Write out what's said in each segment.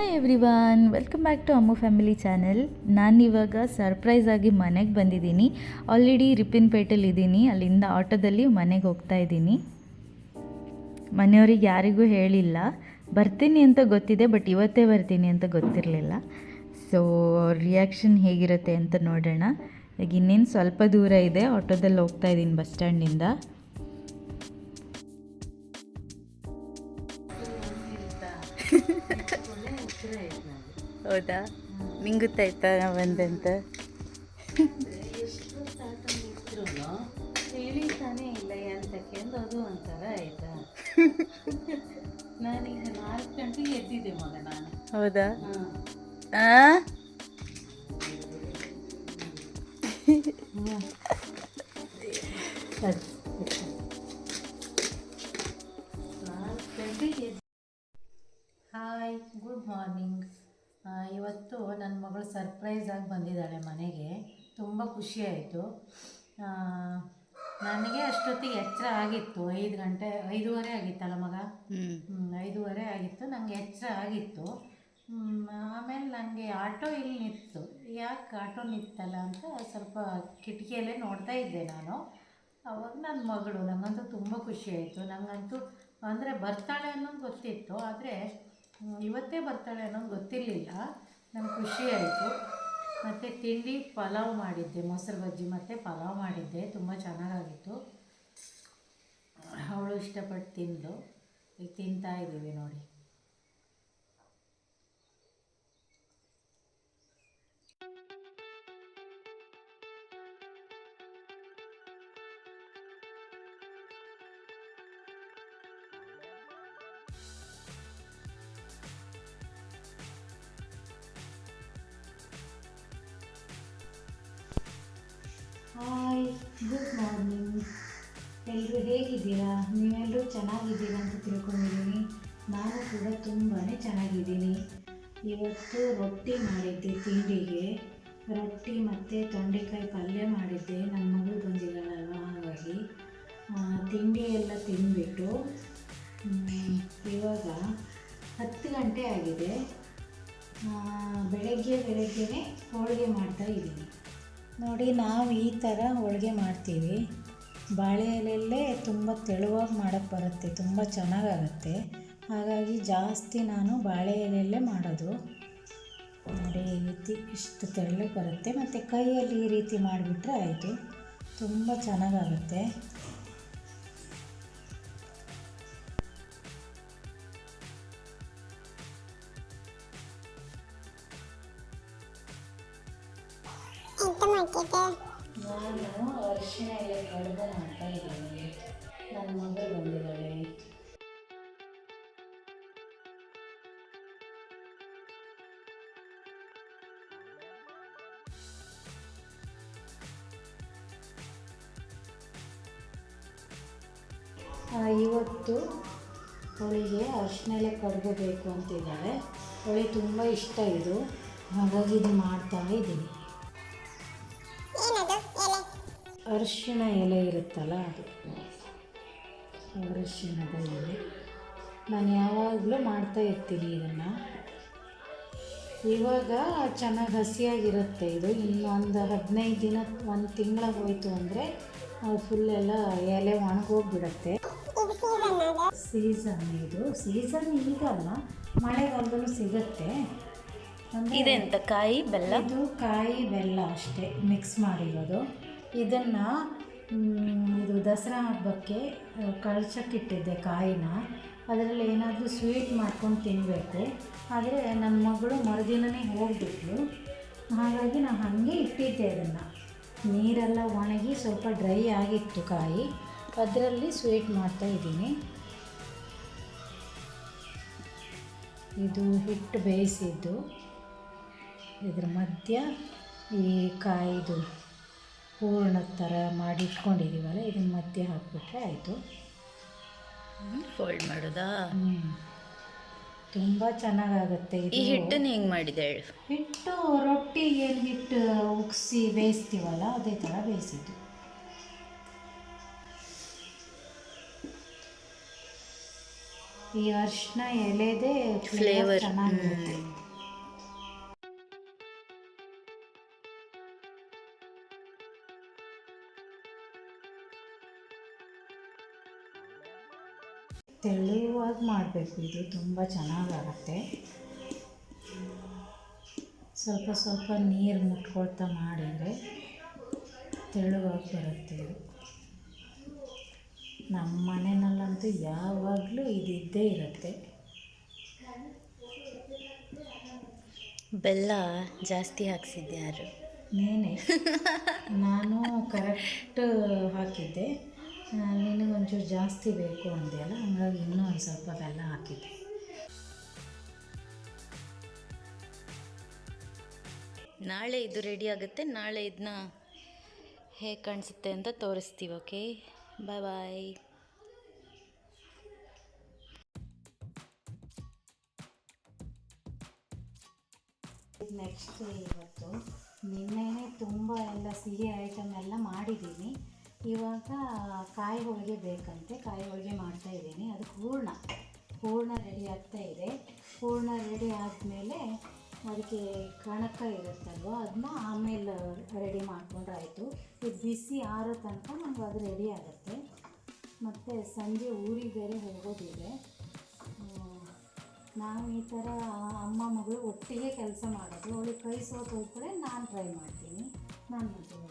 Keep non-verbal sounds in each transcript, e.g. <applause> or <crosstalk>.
Hi one welcome back to Ammu family channel ನಾನಿವಾಗ surprise ಆಗಿ ಮನೆಗೆ ಬಂದಿದ್ದೀನಿ. ಆಲ್ರೆಡಿ ರಿಪಿನ್ಪೇಟೆಲಿ ಇದ್ದೀನಿ. ಅಲ್ಲಿಂದ ಆಟೋದಲ್ಲಿ ಮನೆಗೆ ಹೋಗ್ತಾ ಇದ್ದೀನಿ. ಮನೆಯವ್ರಿಗೆ ಯಾರಿಗೂ ಹೇಳಿಲ್ಲ. ಬರ್ತೀನಿ ಅಂತ ಗೊತ್ತಿದೆ ಬಟ್ ಇವತ್ತೇ ಬರ್ತೀನಿ ಅಂತ ಗೊತ್ತಿರಲಿಲ್ಲ. ಸೊ ರಿಯಾಕ್ಷನ್ ಹೇಗಿರುತ್ತೆ ಅಂತ ನೋಡೋಣ. ಈಗ ಇನ್ನೇನು ಸ್ವಲ್ಪ ದೂರ ಇದೆ. ಆಟೋದಲ್ಲಿ ಹೋಗ್ತಾ ಇದ್ದೀನಿ ಬಸ್ ಸ್ಟ್ಯಾಂಡಿಂದ. ಹೌದಾ? ನಿಂಗೆ ಗೊತ್ತಾಯ್ತಾ ನಾವು ಬಂದಂತ? ಹೇಳಿ ತಾನೇ ಇಲ್ಲ ಅಂತಕ್ಕೆ ಅಂದು ಅದು ಒಂಥರ ಆಯ್ತಾ? ನಾನೀಗ ನಾಲ್ಕು ಗಂಟೆಗೆ ಎದ್ದಿದ್ದೆ ಮಗ ನಾನು. ಹೌದಾ? ಹಾಂ. ನನ್ನ ಮಗಳು ಸರ್ಪ್ರೈಸ್ ಆಗಿ ಬಂದಿದ್ದಾಳೆ ಮನೆಗೆ. ತುಂಬ ಖುಷಿಯಾಯಿತು ನನಗೆ ಅಷ್ಟೊತ್ತಿಗೆ ಎಚ್ಚರ ಆಗಿತ್ತು. ಐದು ಗಂಟೆ ಐದೂವರೆ ಆಗಿತ್ತಲ್ಲ ಮಗ? ಐದೂವರೆ ಆಗಿತ್ತು. ನನಗೆ ಎಚ್ಚರ ಆಗಿತ್ತು. ಆಮೇಲೆ ನನಗೆ ಆಟೋ ಇಲ್ಲಿ ನಿಂತು. ಯಾಕೆ ಆಟೋ ನಿಂತಲ್ಲ ಅಂತ ಸ್ವಲ್ಪ ಕಿಟಕಿಯಲ್ಲೇ ನೋಡ್ತಾ ಇದ್ದೆ ನಾನು. ಅವಾಗ ನನ್ನ ಮಗಳು ನನಗಂತೂ ತುಂಬ ಖುಷಿ ಆಯಿತು. ನನಗಂತೂ ಅಂದರೆ ಬರ್ತಾಳೆ ಅನ್ನೋದು ಗೊತ್ತಿತ್ತು. ಆದರೆ ಇವತ್ತೇ ಬರ್ತಾಳೆ ಅನ್ನೋದು ಗೊತ್ತಿರಲಿಲ್ಲ. ನಂಗೆ ಖುಷಿ ಆಯಿತು. ಮತ್ತು ತಿಂಡಿ ಪಲಾವ್ ಮಾಡಿದ್ದೆ. ಮೊಸರು ಬಜ್ಜಿ ಮತ್ತು ಪಲಾವ್ ಮಾಡಿದ್ದೆ. ತುಂಬ ಚೆನ್ನಾಗಾಗಿತ್ತು. ಅವಳು ಇಷ್ಟಪಟ್ಟು ತಿಂದು ಈಗ ತಿಂತಾ ಇದ್ದೀವಿ ನೋಡಿ. ಹೇಗಿದ್ದೀರಾ ನೀವೆಲ್ಲರೂ ಚೆನ್ನಾಗಿದ್ದೀರ ಅಂತ ತಿಳ್ಕೊಂಡಿದ್ದೀನಿ. ನಾನು ಕೂಡ ತುಂಬಾ ಚೆನ್ನಾಗಿದ್ದೀನಿ. ಇವತ್ತು ರೊಟ್ಟಿ ಮಾಡಿದ್ದೆ ತಿಂಡಿಗೆ. ರೊಟ್ಟಿ ಮತ್ತು ತೊಂಡೆಕಾಯಿ ಪಲ್ಯ ಮಾಡಿದ್ದೆ. ನನ್ನ ಮಗಳು ಬಂದಿದ್ದಾಳಲ್ವ? ಹಾಗಾಗಿ ತಿಂಡಿ ಎಲ್ಲ ತಿಂದ್ಬಿಟ್ಟು ಇವಾಗ ಹತ್ತು ಗಂಟೆ ಆಗಿದೆ. ಬೆಳಗ್ಗೆ ಬೆಳಗ್ಗೆನೇ ಹೋಳಿಗೆ ಮಾಡ್ತಾ ಇದ್ದೀನಿ. ನೋಡಿ, ನಾವು ಈ ಥರ ಹೋಳಿಗೆ ಮಾಡ್ತೀವಿ. ಬಾಳೆ ಎಲೆಯಲ್ಲೇ ತುಂಬ ತೆಳುವಾಗಿ ಮಾಡೋಕ್ಕೆ ಬರುತ್ತೆ, ತುಂಬ ಚೆನ್ನಾಗಾಗತ್ತೆ. ಹಾಗಾಗಿ ಜಾಸ್ತಿ ನಾನು ಬಾಳೆ ಎಲೆಯಲ್ಲೇ ಮಾಡೋದು. ನೋಡಿ ಈ ರೀತಿ ಇಷ್ಟು ತೆಳ್ಳಗೆ ಬರುತ್ತೆ, ಮತ್ತು ಕೈಯಲ್ಲಿ ಈ ರೀತಿ ಮಾಡಿಬಿಟ್ರೆ ಆಯಿತು. ತುಂಬ ಚೆನ್ನಾಗಾಗುತ್ತೆ. ನಾನು ಅರಿಶಿನ ಎಲೆ ಕಡುಬು ಮಾಡ್ತಾ ಇದ್ದೀನಿ. ನನ್ನ ಮಗಳು ಬಂದಿದ್ದಾಳೆ. ಇವತ್ತು ಅವಳಿಗೆ ಅರಿಶಿನ ಎಲೆ ಕಡುಬು ಬೇಕು ಅಂತಿದ್ದಾಳೆ ಅವಳಿಗೆ ತುಂಬ ಇಷ್ಟ ಇದು. ಹಾಗಾಗಿ ಇದು ಮಾಡ್ತಾ ಇದ್ದೀನಿ. ಅರಿಶಿಣ ಎಲೆ ಇರುತ್ತಲ್ಲ? ಅದು ಅರಿಶಿಣದ ಎಲೆ ನಾನು ಯಾವಾಗಲೂ ಮಾಡ್ತಾ ಇರ್ತೀನಿ ಇದನ್ನು. ಇವಾಗ ಚೆನ್ನಾಗಿ ಹಸಿಯಾಗಿರುತ್ತೆ ಇದು. ಇನ್ನೊಂದು ಹದಿನೈದು ದಿನ ಒಂದು ತಿಂಗಳ ಹೋಯಿತು ಅಂದರೆ ಫುಲ್ ಎಲ್ಲ ಎಲೆ ಒಣಗೋಗ್ಬಿಡತ್ತೆ. ಸೀಸನ್ ಇದು. ಸೀಸನ್ ಈಗಲ್ಲ ಮಳೆಗಾಲದಲ್ಲೂ ಸಿಗುತ್ತೆ. ಇದೆಂತ? ಕಾಯಿ ಬೆಲ್ಲ? ಇದು ಕಾಯಿ ಬೆಲ್ಲ ಅಷ್ಟೇ ಮಿಕ್ಸ್ ಮಾಡಿರೋದು. ಇದನ್ನು ಇದು ದಸರಾ ಹಬ್ಬಕ್ಕೆ ಕಳ್ಸಕ್ಕಿಟ್ಟಿದ್ದೆ ಕಾಯಿನ. ಅದರಲ್ಲಿ ಏನಾದರೂ ಸ್ವೀಟ್ ಮಾಡ್ಕೊಂಡು ತಿನ್ನಬೇಕು ಆದರೆ ನನ್ನ ಮಗಳು ಮರುದಿನನೇ ಹೋಗಿಬಿಟ್ಲು. ಹಾಗಾಗಿ ನಾನು ಹಾಗೆ ಇಟ್ಟಿದ್ದೆ ಅದನ್ನು. ನೀರೆಲ್ಲ ಒಣಗಿ ಸ್ವಲ್ಪ ಡ್ರೈ ಆಗಿತ್ತು ಕಾಯಿ. ಅದರಲ್ಲಿ ಸ್ವೀಟ್ ಮಾಡ್ತಾ ಇದ್ದೀನಿ. ಇದು ಹಿಟ್ಟು ಬೇಯಿಸಿದ್ದು. ಇದ್ರ ಮಧ್ಯ ಈ ಕಾಯಿದು ಹೂರ್ಣದ ಥರ ಮಾಡಿ ಇಟ್ಕೊಂಡಿದ್ದೀವಲ್ಲ ಇದನ್ನ ಮಧ್ಯೆ ಹಾಕ್ಬಿಟ್ರೆ ಆಯಿತು. ಫೋಲ್ಡ್ ಮಾಡೋದಾ? ತುಂಬ ಚೆನ್ನಾಗಾಗುತ್ತೆ ಈ ಹಿಟ್ಟನ್ನ ಹೆಂಗ್ ಮಾಡಿದೆ ಹೇಳು. ಹಿಟ್ಟು ರೊಟ್ಟಿ ಏನು ಹಿಟ್ಟು ಉಗ್ಸಿ ಬೇಯಿಸ್ತೀವಲ್ಲ ಅದೇ ಥರ ಬೇಯಿಸಿದ್ದು. ಈ ಅರಿಶಿನ ಎಲೆದೇ ಫ್ಲೇವರ್ ಚೆನ್ನಾಗಿರುತ್ತೆ. ತೆಳುವಾಗಿ ಮಾಡಬೇಕು. ಇದು ತುಂಬ ಚೆನ್ನಾಗಾಗತ್ತೆ. ಸ್ವಲ್ಪ ಸ್ವಲ್ಪ ನೀರು ಮುಟ್ಕೊಳ್ತಾ ಮಾಡಿದರೆ ತೆಳುವಾಗಿ ಬರುತ್ತೆ ಇದು. ನಮ್ಮ ಮನೆಯಲ್ಲಂತೂ ಯಾವಾಗಲೂ ಇದಿದ್ದೇ ಇರುತ್ತೆ. ಬೆಲ್ಲ ಜಾಸ್ತಿ ಹಾಕ್ಸಿದ್ಯಾರು ನೀನೆ? ನಾನು ಕರೆಕ್ಟ್ ಹಾಕಿದ್ದೆ. ಆ, ನಿನಗೆ ಒಂಚೂರು ಜಾಸ್ತಿ ಬೇಕು ಅಂದೆಯಲ್ಲ ಹಂಗಾಗಿ ಇನ್ನೂ ಒಂದು ಸ್ವಲ್ಪ ಬೆಲ್ಲ ಹಾಕಿದ್ದೆ. ನಾಳೆ ಇದು ರೆಡಿ ಆಗುತ್ತೆ. ನಾಳೆ ಇದನ್ನ ಹೇಗೆ ಕಾಣಿಸುತ್ತೆ ಅಂತ ತೋರಿಸ್ತೀವಿ ಓಕೆ ಬಾಯ್ ಬಾಯ್ ನೆಕ್ಸ್ಟ್ ಇವತ್ತು ನಿನ್ನೆನೇ ತುಂಬ ಎಲ್ಲ ಸಿಹಿ ಐಟಮ್ ಎಲ್ಲ ಮಾಡಿದ್ದೀನಿ. ಇವಾಗ ಕಾಯಿ ಹೋಳಿಗೆ ಬೇಕಂತೆ ಕಾಯಿ ಹೋಳಿಗೆ ಮಾಡ್ತಾ ಇದ್ದೀನಿ. ಅದಕ್ಕೆ ಹೂರ್ಣ ಹೂರ್ಣ ರೆಡಿ ಆಗ್ತಾ ಇದೆ. ಹೂರ್ಣ ರೆಡಿ ಆದಮೇಲೆ ಅದಕ್ಕೆ ಕಣಕ ಇರುತ್ತಲ್ವ ಅದನ್ನ ಆಮೇಲೆ ರೆಡಿ ಮಾಡ್ಕೊಂಡ್ರೆ ಆಯಿತು ಇದು ಬಿಸಿ ಆರೋ ತನಕ ನಮ್ಗೆ ಅದು ರೆಡಿ ಆಗುತ್ತೆ. ಮತ್ತು ಸಂಜೆ ಊರಿಗೆ ಬೇರೆ ಹೋಗೋದಿದೆ. ನಾನು ಈ ಥರ ಅಮ್ಮ ಮಗಳು ಒಟ್ಟಿಗೆ ಕೆಲಸ ಮಾಡೋದು, ಅವಳಿಗೆ ಕೈ ಸೋತು ಹೋಗ್ತಾರೆ ನಾನು ಟ್ರೈ ಮಾಡ್ತೀನಿ. ನಾನು ಮಾಡ್ತೀನಿ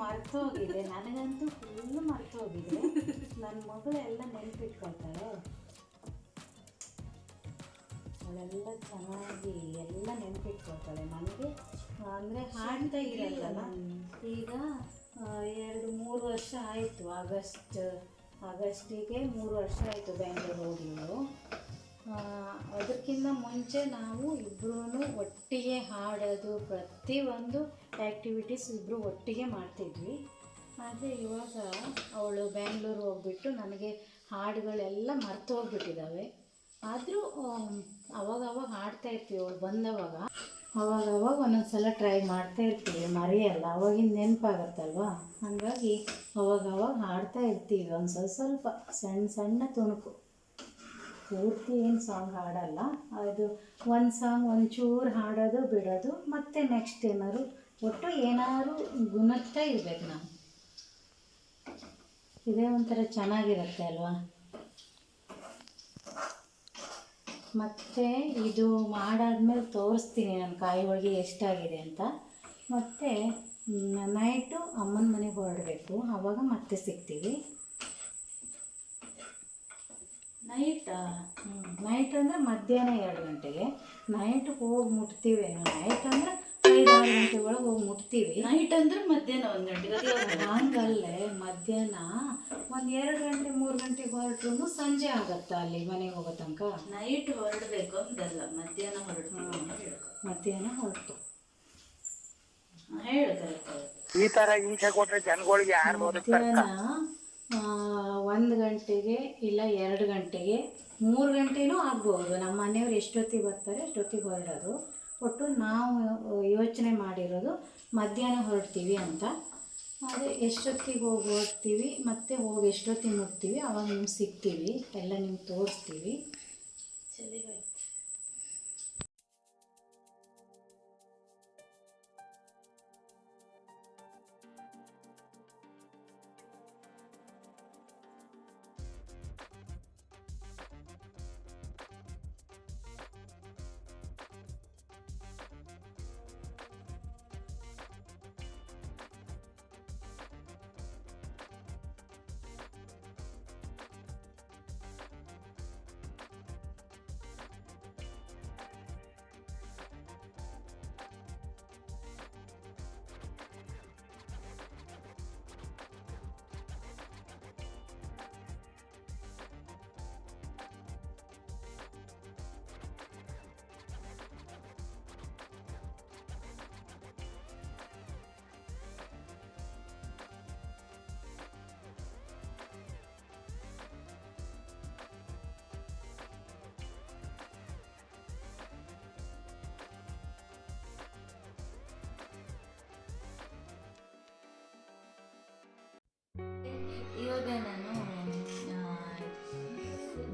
ಮರ್ತೋಗಿದೆ. ನನಗಂತೂ ಫುಲ್ ಮರ್ತೋಗಿದೆ. ನನ್ನ ಮಗಳು ಎಲ್ಲ ನೆನಪಿಟ್ಕೊಳ್ತಾಳೆ ಅವಳೆಲ್ಲ ಚೆನ್ನಾಗಿ ಎಲ್ಲ ನೆನಪಿಟ್ಕೊಳ್ತಾಳೆ. ನನಗೆ ಅಂದರೆ ಹಾಡ್ತಾ ಇರಲ್ಲ ಈಗ ಎರಡು ಮೂರು ವರ್ಷ ಆಯಿತು. ಆಗಸ್ಟ್ ಆಗಸ್ಟಿಗೆ ಮೂರು ವರ್ಷ ಆಯಿತು ಬೆಂಗಳೂರು ಹೋಗಿದ್ದು ಅದಕ್ಕಿಂತ ಮುಂಚೆ ನಾವು ಇಬ್ಬರೂ ಒಟ್ಟಿಗೆ ಹಾಡೋದು, ಪ್ರತಿಯೊಂದು ಆ್ಯಕ್ಟಿವಿಟೀಸ್ ಇಬ್ಬರು ಒಟ್ಟಿಗೆ ಮಾಡ್ತಿದ್ವಿ. ಆದರೆ ಇವಾಗ ಅವಳು ಬ್ಯಾಂಗ್ಳೂರು ಹೋಗ್ಬಿಟ್ಟು ನನಗೆ ಹಾಡುಗಳೆಲ್ಲ ಮರ್ತು ಹೋಗ್ಬಿಟ್ಟಿದ್ದಾವೆ ಆದರೂ ಅವಾಗವಾಗ ಅವಾಗ ಹಾಡ್ತಾ ಇರ್ತೀವಿ, ಅವಳು ಬಂದವಾಗ. ಅವಾಗ ಅವಾಗ ಒಂದೊಂದು ಸಲ ಟ್ರೈ ಮಾಡ್ತಾ ಇರ್ತೀವಿ, ಮರೆಯಲ್ಲ. ಅವಾಗಿನ ನೆನಪಾಗತ್ತಲ್ವ? ಹಾಗಾಗಿ ಅವಾಗ ಅವಾಗ ಹಾಡ್ತಾ ಇರ್ತೀವಿ. ಒಂದು ಸ್ವಲ್ಪ ಸ್ವಲ್ಪ ಸಣ್ಣ ಸಣ್ಣ ತುಣುಕು. ಪೂರ್ತಿ ಏನು ಸಾಂಗ್ ಹಾಡಲ್ಲ. ಅದು ಒಂದು ಸಾಂಗ್ ಒಂಚೂರು ಹಾಡೋದು, ಬಿಡೋದು, ಮತ್ತೆ ನೆಕ್ಸ್ಟ್ ಏನಾದ್ರು ಒಟ್ಟು ಏನಾದ್ರು ಗುಣಗ್ತಾ ಇರ್ಬೇಕು ನಾವು. ಇದೇ ಒಂಥರ ಚೆನ್ನಾಗಿರುತ್ತೆ ಅಲ್ವಾ? ಮತ್ತು ಇದು ಮಾಡಾದ್ಮೇಲೆ ತೋರಿಸ್ತೀನಿ ನಾನು ಕಾಯಿ ಹೋಳಿಗೆ ಎಷ್ಟಾಗಿದೆ ಅಂತ. ಮತ್ತು ನೈಟು ಅಮ್ಮನ ಮನೆಗೆ ಹೊರಡಬೇಕು. ಆವಾಗ ಮತ್ತೆ ಸಿಗ್ತೀವಿ. ನೈಟ್ ನೈಟ್ ಅಂದರೆ ಮಧ್ಯಾಹ್ನ ಎರಡು ಗಂಟೆಗೆ. ನೈಟ್ ಹೋಗಿ ಮುಟ್ತೀವಿ ನೈಟ್ ಅಂದರೆ ಮುಟ್ತೀವಿ. ನೈಟ್ ಅಂದ್ರೆ ಮಧ್ಯಾಹ್ನ ಒಂದು ಗಂಟೆಗೆ <laughs> ಹಂಗಲ್ಲೇ ಮಧ್ಯಾಹ್ನ ಒಂದ್ ಎರಡ್ ಗಂಟೆ ಮೂರ್ ಗಂಟೆ ಹೊರಟ್ರು ಸಂಜೆ ಆಗತ್ತಾ ಅಲ್ಲಿ ಮನೆಗೆ ಹೋಗೋ ತನಕ? ನೈಟ್ ಹೊರಡಬೇಕು ಅಂತಲ್ಲ ಮಧ್ಯಾಹ್ನ ಹೊರಟು ಮಧ್ಯಾಹ್ನ ಹೊರಟು ಈ ತರ ಈಚೆ ಕೊಟ್ರೆ ಜನಗಳಿಗೆ ಯಾರು ಮಧ್ಯಾಹ್ನ ಒಂದು ಗಂಟೆಗೆ ಇಲ್ಲ ಎರಡು ಗಂಟೆಗೆ ಮೂರು ಗಂಟೆನೂ ಆಗ್ಬೋದು. ನಮ್ಮ ಮನೆಯವ್ರು ಎಷ್ಟೊತ್ತಿಗೆ ಬರ್ತಾರೆ? ಅಷ್ಟೊತ್ತಿಗೆ ಹೊರಡೋದು. ಒಟ್ಟು ನಾವು ಯೋಚನೆ ಮಾಡಿರೋದು ಮಧ್ಯಾಹ್ನ ಹೊರಡ್ತೀವಿ ಅಂತ. ಆದರೆ ಎಷ್ಟೊತ್ತಿಗೆ ಹೋಗಿ ಹೊರಡ್ತೀವಿ, ಮತ್ತೆ ಹೋಗಿ ಎಷ್ಟೊತ್ತಿಗೆ ಮುಟ್ತೀವಿ, ಅವಾಗ ನಿಮ್ಗೆ ಸಿಗ್ತೀವಿ, ಎಲ್ಲ ನಿಮ್ಗೆ ತೋರಿಸ್ತೀವಿ.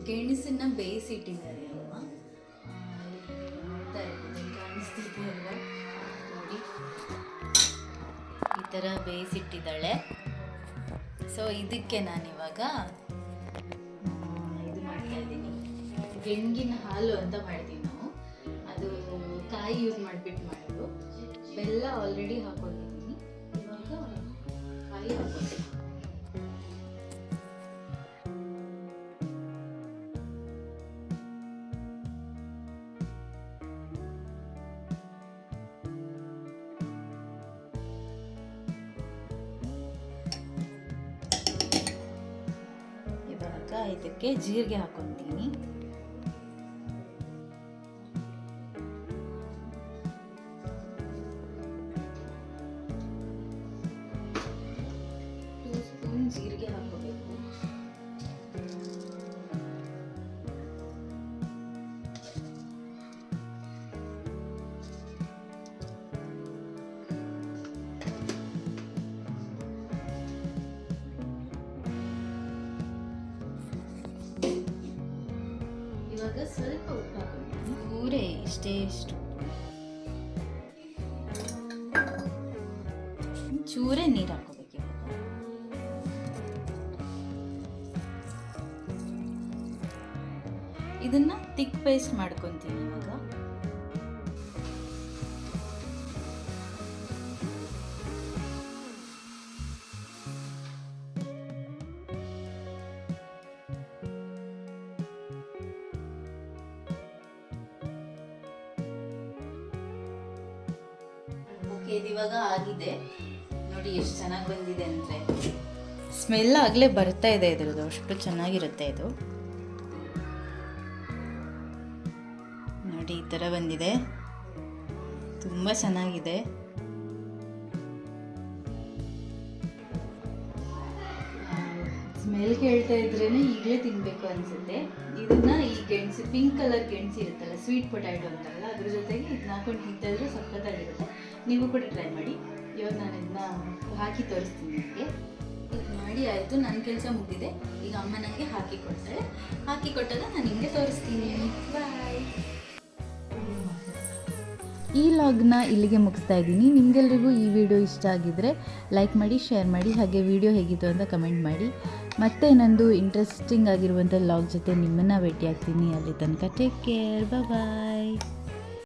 ಗೆಣಸನ್ನ ಬೇಯಿಸಿಟ್ಟಿದ್ದಾರೆ ಅಲ್ವಾ? ನೋಡಿ. ಈ ಥರ ಬೇಯಿಸಿಟ್ಟಿದ್ದಾಳೆ. ಸೊ ಇದಕ್ಕೆ ನಾನಿವಾಗ ಇವಾಗ ಇದು ಮಾಡ್ತಾ ಇದ್ದೀನಿ. ಗೆಣಗಿನ ಹಾಲು ಅಂತ ಮಾಡ್ತೀವಿ ನಾವು. ಅದು ಕಾಯಿ ಯೂಸ್ ಮಾಡಿಬಿಟ್ಟು ಮಾಡೋದು. ಬೆಲ್ಲ ಆಲ್ರೆಡಿ ಹಾಕೊಂಡಿದ್ದೀನಿ. ಇವಾಗ ಕಾಯಿ ಹಾಕೋತೀನಿ ಇದಕ್ಕೆ ಜೀರಿಗೆ ಹಾಕೊತೀನಿ. Taste. ಇಷ್ಟು ಚೂರೇ ನೀರು ಹಾಕೋಬೇಕು ಇದನ್ನ ತಿಕ್ ಪೇಸ್ಟ್ ಮಾಡ್ಕೊತೀನಿ ಇವಾಗ ಸ್ಮೆಲ್ ಆಗಲೇ ಬರ್ತಾ ಇದೆ ಇದ್ರದ್ದು. ಅಷ್ಟು ಚೆನ್ನಾಗಿರುತ್ತೆ ಇದು. ನೋಡಿ, ಈ ಥರ ಬಂದಿದೆ. ತುಂಬ ಚೆನ್ನಾಗಿದೆ. ಸ್ಮೆಲ್ ಕೇಳ್ತಾ ಇದ್ರೇನೆ ಈಗಲೇ ತಿನ್ನಬೇಕು ಅನಿಸುತ್ತೆ. ಇದನ್ನ ಈ ಗೆಣಸು ಪಿಂಕ್ ಕಲರ್ ಗೆಣಸು ಇರುತ್ತಲ್ಲ ಸ್ವೀಟ್ ಪೊಟ್ಯಾಟೊ ಅಂತಾರಲ್ಲ ಅದ್ರ ಜೊತೆಗೆ ಇದನ್ನ ಹಾಕೊಂಡು ತಿಂತಿದ್ರೆ ಸಖತ್ತಾಗಿರುತ್ತೆ. ನೀವು ಕೂಡ ಟ್ರೈ ಮಾಡಿ. ಇವಾಗ ನಾನು ಇದನ್ನ ಹಾಕಿ ತೋರಿಸ್ತೀನಿ ನಿಮಗೆ. ಮಾಡಿ ಆಯಿತು, ನನ್ನ ಕೆಲಸ ಮುಗಿದಿದೆ ಈಗ ಅಮ್ಮ ನನಗೆ ಹಾಕಿ ಕೊಡ್ತಾಳೆ ಹಾಕಿ ಕೊಟ್ಟಾಗ ನಾನು ನಿಮಗೆ ತೋರಿಸ್ತೀನಿ. ಬಾಯ್ ಈ ಲಾಗ್ನ ಇಲ್ಲಿಗೆ ಮುಗಿಸ್ತಾ ಇದ್ದೀನಿ. ನಿಮಗೆಲ್ರಿಗೂ ಈ ವಿಡಿಯೋ ಇಷ್ಟ ಆಗಿದ್ದರೆ ಲೈಕ್ ಮಾಡಿ, ಶೇರ್ ಮಾಡಿ, ಹಾಗೆ ವಿಡಿಯೋ ಹೇಗಿತ್ತು ಅಂತ ಕಮೆಂಟ್ ಮಾಡಿ. ಮತ್ತೆ ನಂದು ಇಂಟ್ರೆಸ್ಟಿಂಗ್ ಆಗಿರುವಂಥ ಲಾಗ್ ಜೊತೆ ನಿಮ್ಮನ್ನು ಭೇಟಿ ಆಗ್ತೀನಿ ಅಲ್ಲಿ ತನಕ ಟೇಕ್ ಕೇರ್ ಬಾಯ್